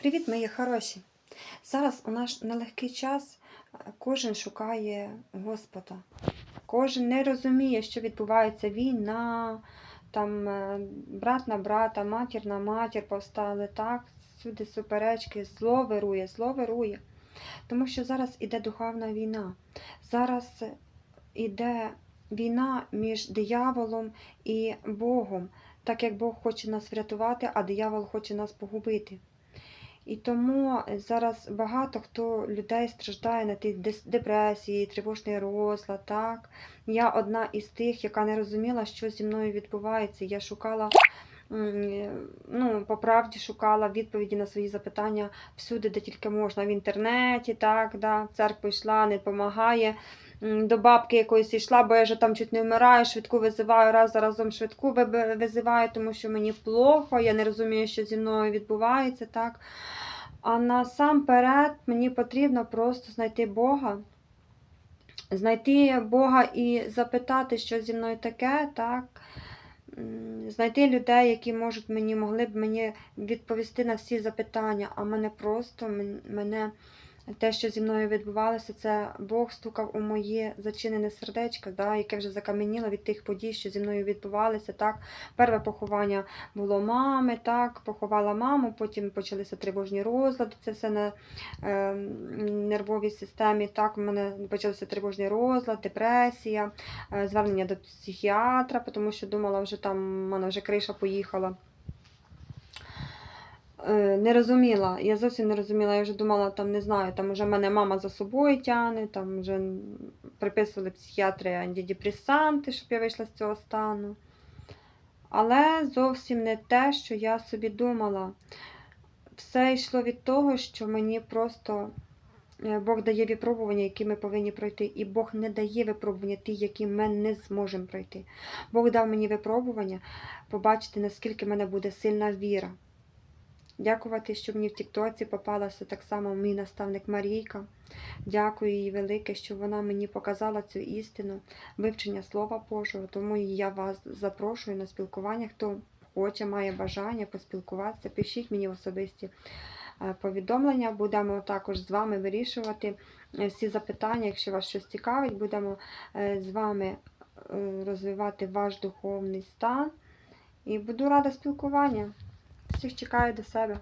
Привіт, мої хороші! Зараз у наш нелегкий час е, кожен шукає Господа. Кожен не розуміє, що відбувається війна, там е, брат на брата, матір на матір повстали, так, всюди суперечки, зло вирує, зло вирує. Тому що зараз іде духовна війна. Зараз іде війна між дияволом і Богом, так як Бог хоче нас врятувати, а диявол хоче нас погубити. І тому зараз багато хто людей страждає на дес- депресії, тривожний розлад. Так? Я одна із тих, яка не розуміла, що зі мною відбувається. Я шукала, ну, по правді шукала відповіді на свої запитання всюди, де тільки можна, в інтернеті, так, да, в церкву йшла, не допомагає. До бабки якоїсь йшла, бо я вже там чуть не вмираю, швидку визиваю, раз за разом швидку визиваю, тому що мені плохо, я не розумію, що зі мною відбувається. так. А насамперед мені потрібно просто знайти Бога, знайти Бога і запитати, що зі мною таке, так. Знайти людей, які можуть мені, могли б мені відповісти на всі запитання, а мене просто мене те, що зі мною відбувалося, це Бог стукав у моє зачинене сердечко, да, яке вже закам'яніло від тих подій, що зі мною відбувалися. Так. Перше поховання було мами, так, поховала маму, потім почалися тривожні розлади, це все на е, нервовій системі. Так, у мене почався тривожний розлад, депресія, е, звернення до психіатра, тому що думала, вже там в мене вже криша поїхала. Е, Не розуміла, я зовсім не розуміла, я вже думала, там не знаю, там вже мене мама за собою тягне, там вже приписували психіатри антидепресанти, щоб я вийшла з цього стану. Але зовсім не те, що я собі думала. Все йшло від того, що мені просто е, Бог дає випробування, які ми повинні пройти. І Бог не дає випробування ті, які ми не зможемо пройти. Бог дав мені випробування побачити, наскільки в мене буде сильна віра. Дякувати, що мені в Тіктоці попалася так само мій наставник Марійка. Дякую їй велике, що вона мені показала цю істину, вивчення Слова Божого. Тому я вас запрошую на спілкування. Хто хоче, має бажання поспілкуватися, пишіть мені особисті е, повідомлення. Будемо також з вами вирішувати е, всі запитання. Якщо вас щось цікавить, будемо е, з вами розвивати ваш духовний стан. І буду рада спілкуванню. Всіх чекаю до себе.